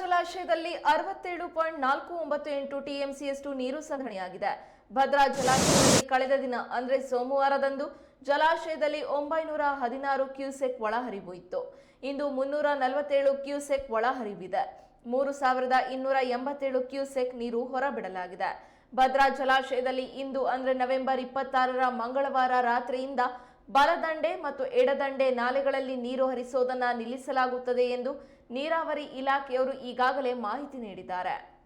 ಜಲಾಶಯದಲ್ಲಿ ಅರವತ್ತೇಳು ಪಾಯಿಂಟ್ ನಾಲ್ಕು ಒಂಬತ್ತು ಎಂಟು ಟಿಎಂಸಿಯಷ್ಟು ನೀರು ಸಂಗ್ರಹಣೆಯಾಗಿದೆ. ಭದ್ರಾ ಜಲಾಶಯದಲ್ಲಿ ಕಳೆದ ದಿನ, ಅಂದರೆ ಸೋಮವಾರದಂದು, ಜಲಾಶಯದಲ್ಲಿ ಒಂಬೈನೂರ ಹದಿನಾರು ಕ್ಯೂಸೆಕ್ ಒಳಹರಿವು ಇತ್ತು. ಇಂದು ಮುನ್ನೂರ ನಲವತ್ತೇಳು ಕ್ಯೂಸೆಕ್ ಒಳಹರಿವಿದೆ. ಮೂರು ಸಾವಿರದ ಇನ್ನೂರ ಎಂಬತ್ತೇಳು ಕ್ಯೂಸೆಕ್ ನೀರು ಹೊರಬಿಡಲಾಗಿದೆ. ಭದ್ರಾ ಜಲಾಶಯದಲ್ಲಿ ಇಂದು, ಅಂದರೆ ನವೆಂಬರ್ ಇಪ್ಪತ್ತಾರರ ಮಂಗಳವಾರ ರಾತ್ರಿಯಿಂದ, ಬಲದಂಡೆ ಮತ್ತು ಎಡದಂಡೆ ನಾಲೆಗಳಲ್ಲಿ ನೀರು ಹರಿಸೋದನ್ನ ನಿಲ್ಲಿಸಲಾಗುತ್ತದೆ ಎಂದು ನೀರಾವರಿ ಇಲಾಖೆಯವರು ಈಗಾಗಲೇ ಮಾಹಿತಿ ನೀಡಿದ್ದಾರೆ.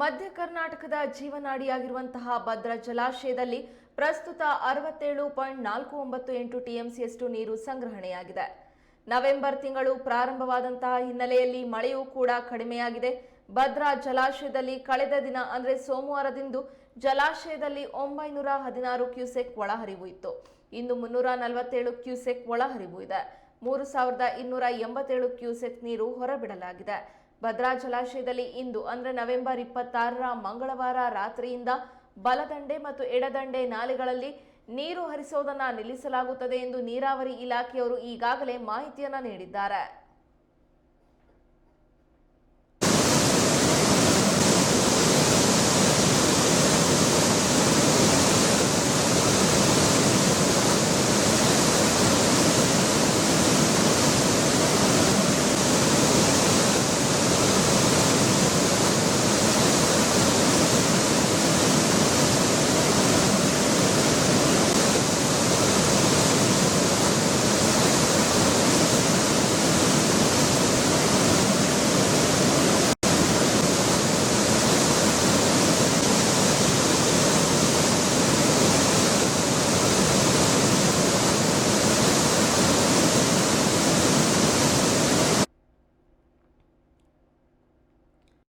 ಮಧ್ಯ ಕರ್ನಾಟಕದ ಜೀವನಾಡಿಯಾಗಿರುವಂತಹ ಭದ್ರಾ ಜಲಾಶಯದಲ್ಲಿ ಪ್ರಸ್ತುತ ಅರವತ್ತೇಳು ಪಾಯಿಂಟ್ ನಾಲ್ಕು ಒಂಬತ್ತು ಎಂಟು ಟಿಎಂಸಿಯಷ್ಟು ನೀರು ಸಂಗ್ರಹಣೆಯಾಗಿದೆ. ನವೆಂಬರ್ ತಿಂಗಳು ಪ್ರಾರಂಭವಾದಂತಹ ಹಿನ್ನೆಲೆಯಲ್ಲಿ ಮಳೆಯೂ ಕೂಡ ಕಡಿಮೆಯಾಗಿದೆ. ಭದ್ರಾ ಜಲಾಶಯದಲ್ಲಿ ಕಳೆದ ದಿನ, ಅಂದರೆ ಸೋಮವಾರದಿಂದು, ಜಲಾಶಯದಲ್ಲಿ ಒಂಬೈನೂರ ಹದಿನಾರು ಕ್ಯೂಸೆಕ್ ಒಳಹರಿವು ಇತ್ತು. ಇಂದು ಮುನ್ನೂರ ನಲವತ್ತೇಳು ಕ್ಯೂಸೆಕ್ ಒಳಹರಿವು ಇದೆ. ಮೂರು ಸಾವಿರದ ಇನ್ನೂರ ಎಂಬತ್ತೇಳು ಕ್ಯೂಸೆಕ್ ನೀರು ಹೊರಬಿಡಲಾಗಿದೆ. ಭದ್ರಾ ಜಲಾಶಯದಲ್ಲಿ ಇಂದು ಅಂದರೆ ನವೆಂಬರ್ ಇಪ್ಪತ್ತಾರರ ಮಂಗಳವಾರ ರಾತ್ರಿಯಿಂದ ಬಲದಂಡೆ ಮತ್ತು ಎಡದಂಡೆ ನಾಲೆಗಳಲ್ಲಿ ನೀರು ಹರಿಸೋದನ್ನ ನಿಲ್ಲಿಸಲಾಗುತ್ತದೆ ಎಂದು ನೀರಾವರಿ ಇಲಾಖೆಯವರು ಈಗಾಗಲೇ ಮಾಹಿತಿಯನ್ನ ನೀಡಿದ್ದಾರೆ.